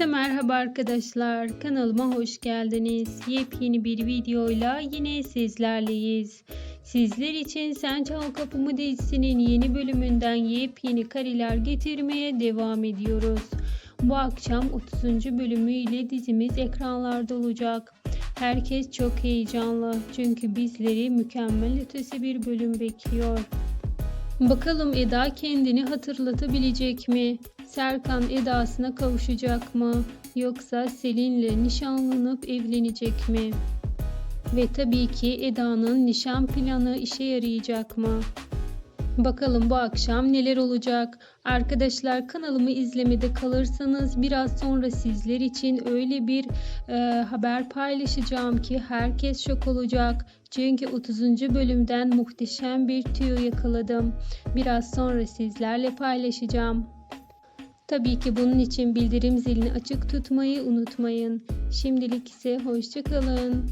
Herkese merhaba arkadaşlar. Kanalıma hoş geldiniz. Yepyeni bir videoyla yine sizlerleyiz. Sizler için Sen Çal Kapımı dizisinin yeni bölümünden yepyeni kareler getirmeye devam ediyoruz. Bu akşam 30. bölümüyle dizimiz ekranlarda olacak. Herkes çok heyecanlı çünkü bizleri mükemmel ötesi bir bölüm bekliyor. Bakalım Eda kendini hatırlatabilecek mi? Serkan Eda'sına kavuşacak mı? Yoksa Selin'le nişanlanıp evlenecek mi? Ve tabii ki Eda'nın nişan planı işe yarayacak mı? Bakalım bu akşam neler olacak? Arkadaşlar kanalımı izlemede kalırsanız biraz sonra sizler için öyle bir e, haber paylaşacağım ki herkes şok olacak. Çünkü 30. bölümden muhteşem bir tüyo yakaladım. Biraz sonra sizlerle paylaşacağım. Tabii ki bunun için bildirim zilini açık tutmayı unutmayın. Şimdilik ise hoşçakalın.